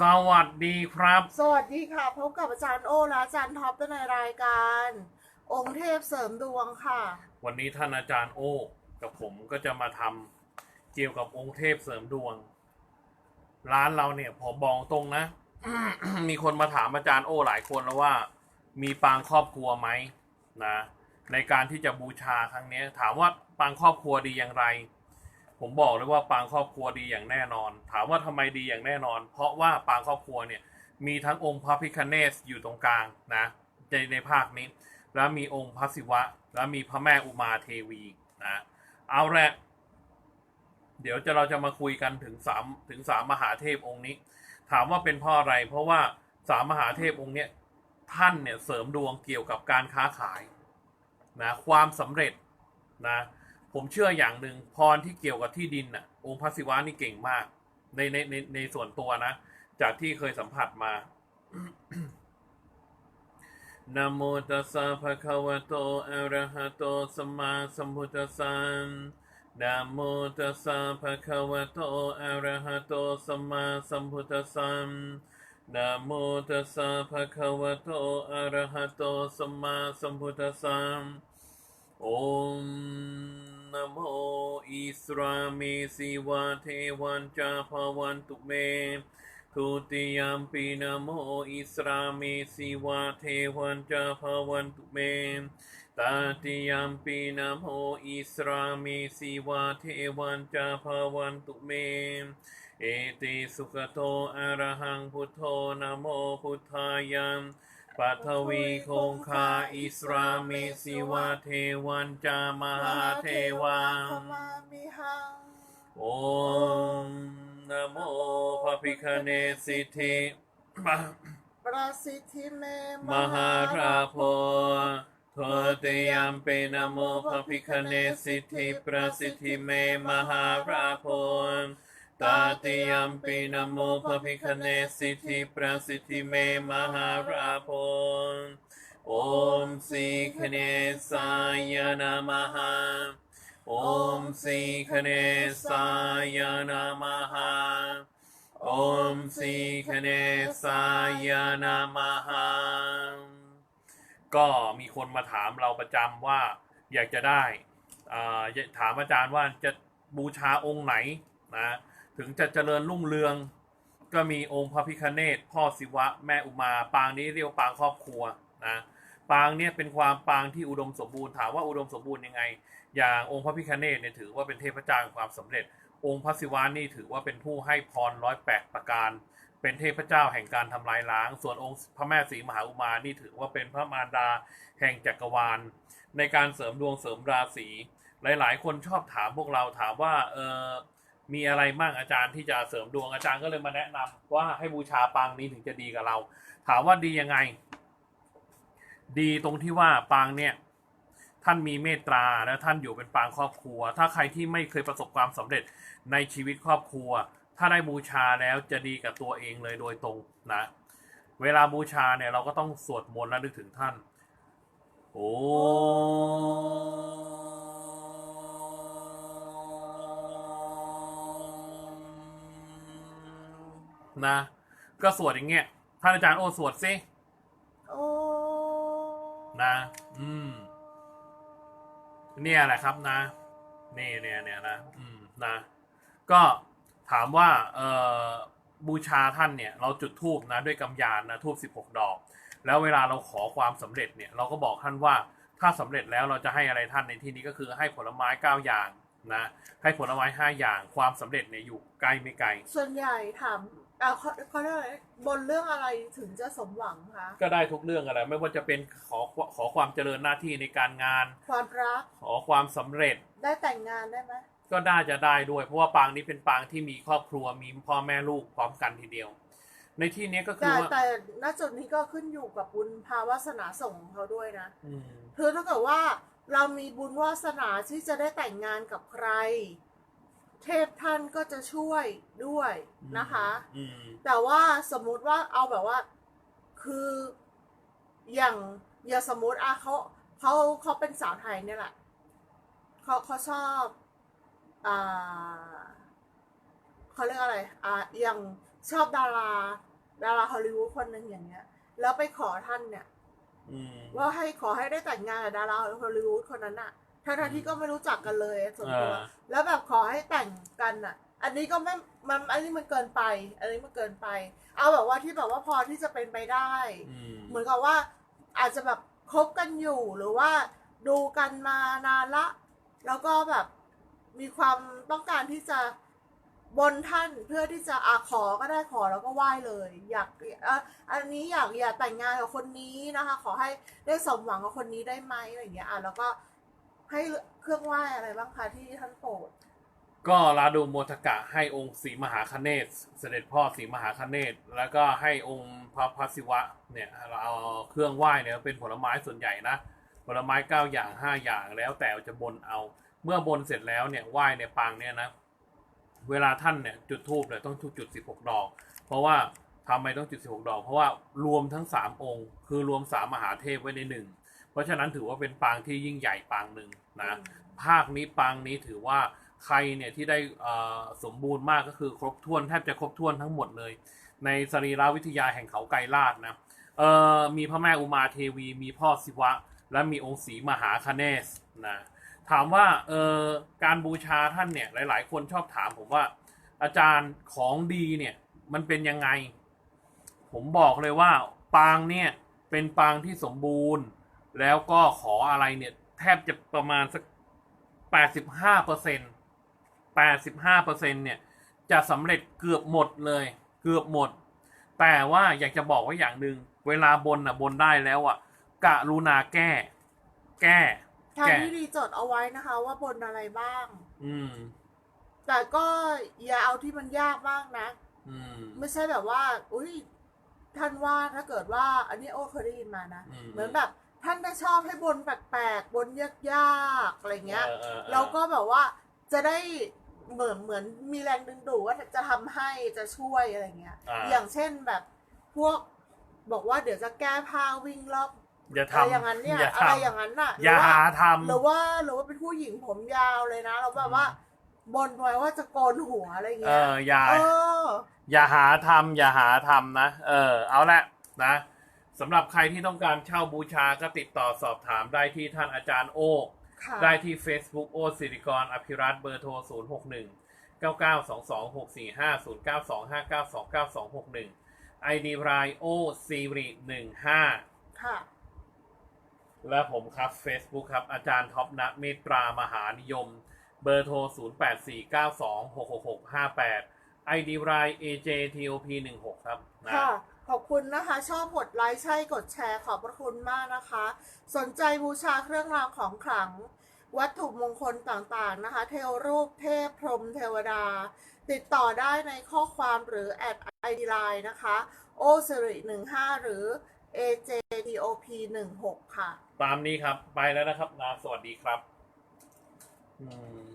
สวัสดีครับ สวัสดีค่ะ พบกับอาจารย์โอและอาจารย์ท็อปในรายการ องค์เทพเสริมดวงค่ะ วันนี้ท่านอาจารย์โอ้กับผมก็จะมาทำเกี่ยวกับองค์เทพเสริมดวง ร้านเราเนี่ยผมบอกตรงนะ มีคนมาถามอาจารย์โอ้หลายคนแล้วว่า มีปางครอบครัวไหมนะ ในการที่จะบูชาครั้งนี้ถามว่าปางครอบครัวดีอย่างไร ผมบอกเลยว่าปางครอบครัวดีอย่างแน่นอน ถามว่าทำไมดีอย่างแน่นอน เพราะว่าปางครอบครัวเนี่ยมีทั้งองค์พระพิคเนศอยู่ตรงกลางนะในในภาคนี้ แล้วมีองค์พระศิวะ แล้วมีพระแม่อุมาเทวีนะเอาละเดี๋ยวจะเราจะมาคุยกันถึงสามถึงสามมหาเทพองค์นี้ ถามว่าเป็นเพราะอะไร เพราะว่าสามมหาเทพองค์เนี้ยท่านเนี่ยเสริมดวงเกี่ยวกับการค้าขายนะความสำเร็จนะ ผมเชื่ออย่างหนึ่งพรที่เกี่ยวกับที่ดินน่ะ องค์พระศิวะนี่เก่งมาก ในในในในส่วนตัวนะ จากที่เคยสัมผัสมานะโมตัสสะภะคะวะโตอะระหะโตสัมมาสัมพุทธัสสะนะโมตัสสะภะคะวะโตอะระหะโตสัมมาสัมพุทธัสสะนะโมตัสสะภะคะวะโตอะระหะโตสัมมาสัมพุทธัสสะโอม นโมอิสรามิสิวะเทวันจาภวันตุเมทุติยมปีนโมอิสรามิสิวะเทวันจาภวันตุเมตาติยมปีนโมอิสรามิสิวะเทวันจาภวันตุเม เอติสุขโตอะระหังพุทโธนโมพุทธายัม ปัทวีคงคาอิสรามิสิวะเทวันจามหาเทวังโอมนโมพระพิคเนสิทธิมหประสิทธิเมมหาราโพทเตยมเปนโมพระพิคเนสิทธิประสิทธิเมมหาราโพ ตาติยมปีนโมพระพิคเนสิทธิประสิทธิเมมหาราโพโอมสีคเนสายนะมหาโอมสีคเนสายนามาหาโอมสีคเนสายนามาหาก็มีคนมาถามเราประจำว่าอยากจะได้ถามอาจารย์ว่าจะบูชาองค์ไหนนะ ถึงจะเจริญรุ่งเรือง ก็มีองค์พระพิคเนตพ่อศิวะแม่อุมา ปางนี้เรียกว่าปางครอบครัวนะปางเนี่ยเป็นความปางที่อุดมสมบูรณ์ถามว่าอุดมสมบูรณ์ยังไง อย่างองค์พระพิคเนตเนี่ยถือว่าเป็นเทพเจ้าแห่งความสำเร็จ องค์พระศิวานี่ถือว่าเป็นผู้ให้พรร้อยแปดประการ เป็นเทพเจ้าแห่งการทำลายล้าง ส่วนองค์พระแม่ศรีมหาอุมานี่ถือว่าเป็นพระมารดาแห่งจักรวาล ในการเสริมดวงเสริมราศีหลาย ๆ คนชอบถามพวกเราถามว่าเออ มีอะไรบ้างอาจารย์ที่จะเสริมดวงอาจารย์ก็เลยมาแนะนำว่าให้บูชาปางนี้ถึงจะดีกับเรา ถามว่าดียังไง ดีตรงที่ว่าปางเนี่ย ท่านมีเมตตาและท่านอยู่เป็นปางครอบครัว ถ้าใครที่ไม่เคยประสบความสำเร็จในชีวิตครอบครัว ถ้าได้บูชาแล้วจะดีกับตัวเองเลยโดยตรงนะเวลาบูชาเนี่ยเราก็ต้องสวดมนต์และนึกถึงท่าน โอ้ นะ ก็สวดอย่างเงี้ยท่านอาจารย์โอสวดสิโอ้นะ อืม เนี่ยแหละครับนะนี่เนี่ยเนี่ยนะอืมนะ ก็ถามว่า เอ่อบูชาท่านเนี่ย เราจุดธูปนะ ด้วยกำยานนะทูบสิบหกดอก แล้วเวลาเราขอความสำเร็จเนี่ย เราก็บอกท่านว่าถ้าสำเร็จแล้วเราจะให้อะไรท่านในที่นี้ก็คือให้ผลไม้เก้าอย่าง นะให้ผลไม้ห้าอย่างความสำเร็จเนี่ยอยู่ใกล้ไม่ไกล ส่วนใหญ่ถามอ่าเขาเขาเรียกอะไรบนเรื่องอะไรถึงจะสมหวังคะก็ได้ทุกเรื่องอะไร ไม่ว่าจะเป็นขอขอความเจริญหน้าที่ในการงาน ความรักขอความสำเร็จได้แต่งงานได้ไหมก็น่าจะได้ด้วยเพราะว่าปางนี้เป็นปางที่มีครอบครัวมีพ่อแม่ลูกพร้อมกันทีเดียว ในที่นี้ก็คืแต่อว่าแต่ณจุดนี้ก็ขึ้นอยู่กับบุญภาวาสนาส่งของเขาด้วยนะอืม คือถ้าเกิดว่า เรามีบุญวาสนาที่จะได้แต่งงานกับใคร เทพท่านก็จะช่วยด้วยนะคะอืมแต่ว่าสมมุติว่าเอาแบบว่า คืออย่างอย่าสมมุติอะเขาเขาเขาเป็นสาวไทยเนี่ยแหละเขาเขาชอบอ่าเขาเรียกอะไรอ่าอย่างชอบดารา ดาราฮอลลีวูดคนหนึ่งอย่างเงี้ย แล้วไปขอท่านเนี่ย อืม ว่าให้ขอให้ได้แต่งงานกับดาราฮอลลีวูดคนนั้นอะทั้งๆที่ก็ไม่รู้จักกันเลยส่วนตัวอ่า แล้วแบบขอให้แต่งกันอะอันนี้ก็ไม่มันอันนี้มันเกินไป อันนี้มันเกินไป เอาแบบว่าที่แบบว่าพอที่จะเป็นไปได้ อืมเหมือนกับว่าอาจจะแบบคบกันอยู่หรือว่าดูกันมานานละ แล้วก็แบบมีความต้องการที่จะ บนท่านเพื่อที่จะอาขอก็ได้ขอแล้วก็ไหว้เลย อยากอันนี้อยากอยากแต่งงานกับคนนี้นะคะ ขอให้ได้สมหวังกับคนนี้ได้ไหมอะไรอย่างเงี้ยอะแล้วก็ให้เครื่องไหว้อะไรบ้างคะที่ท่านโปรดก็ลาดูโมทกะให้องค์ศรีมหาคเนศเสด็จพ่อศรีมหาคเนศแล้วก็ให้องค์พระพัศิวะเนี่ยเราเอาเครื่องไหว้เนี่ยเป็นผลไม้ส่วนใหญ่นะผลไม้เก้าอย่างห้าอย่างแล้วแต่จะบนเอา เมื่อบนเสร็จแล้วเนี่ยไหว้ในปางเนี่ยนะ เวลาท่านเนี่ยจุดธูปเนี่ยต้องจุดสิบหกดอก เพราะว่าทำไมต้องจุดสิบหกดอก เพราะว่ารวมทั้งสามองค์ คือรวมสามมหาเทพไว้ในหนึ่งเพราะฉะนั้นถือว่าเป็นปางที่ยิ่งใหญ่ปางหนึ่งนะภาคนี้ปางนี้ถือว่าใครเนี่ยที่ได้อ่อสมบูรณ์มากก็คือครบถ้วนแทบจะครบถ้วนทั้งหมดเลย ในสรีรวิทยาแห่งเขาไกรลาดนะเออมีพระแม่อุมาเทวี มีพ่อศิวะ และมีองค์ศรีมหาคเนศนะ ถามว่าเออการบูชาท่านเนี่ย หลาย ๆ คนชอบถามผมว่า อาจารย์ของดีเนี่ย มันเป็นยังไง ผมบอกเลยว่า ปางเนี่ย เป็นปางที่สมบูรณ์ แล้วก็ขออะไรเนี่ย แทบจะประมาณสักแปดสิบห้าเปอร์เซ็นแปดสิบห้าเปอร์เซ็นเนี่ย จะสำเร็จเกือบหมดเลย เกือบหมด แต่ว่าอยากจะบอกว่าอย่างหนึ่งเวลาบนอะบนได้แล้วอะกะรุณาแก้ แก้ ทางแก้ที่ดีจดเอาไว้นะคะว่าบนอะไรบ้าง อืม แต่ก็อย่าเอาที่มันยากมากนะอืม ไม่ใช่แบบว่า อุ้ยท่านว่าถ้าเกิดว่า อันนี้โอ้เคยได้ยินมานะอืม เหมือนแบบ ท่านจะชอบให้บนแปลกๆบนยากๆอะไรเงี้ย ออออออแล้วก็แบบว่าจะได้เหมือนเหมือนมีแรงดึงดูดว่าจะทำให้จะช่วยอะไรเงี้ย อ่าอย่างเช่นแบบพวกบอกว่าเดี๋ยวจะแก้ผ้าวิ่งรอบ อย่าอะไรทำอย่างนั้นเนี่ยอย่าอะไรทำอย่างนั้นน่ะอย่าหรือหาว่าทหรือว่าหรือว่าเป็นผู้หญิงผมยาวเลยนะแล้วแบบว่าบนไว้ว่าจะโกนหัวอะไรำเอเงี้ยออย่า เออ อย่าหาทำอย่าหาทำนะ เออ เอาละนะสำหรับใครที่ต้องการเช่าบูชาก็ติดต่อสอบถามได้ที่ท่านอาจารย์โอค่ะได้ที่ Facebook โอสิริกรอภิรัตน์เบอร์โทร 0 6 1 9 9 2 2 6 4 5 0 9 2 5 9 2 9 2 6 1 ID รายโอซีริ 15 ค่ะ และผมครับ Facebook ครับ อาจารย์ท็อปณเมตรามหานิยม เบอร์โทร 0 8 4 9 2 6 6 6 5 8 ID ราย AJTOP 16 ครับนะค่ะ ขอบคุณนะคะ ชอบกดไลค์ใช่กดแชร์ขอบพระคุณมากนะคะ สนใจบูชาเครื่องรางของขลัง วัตถุมงคลต่างๆนะคะ เทวรูปเทพพรมเทวดา ติดต่อได้ในข้อความหรือแอดไอดีไลน์นะคะ โอสิริ15หรือ AJDOP 16ค่ะ ตามนี้ครับ ไปแล้วนะครับนาสวัสดีครับ อืม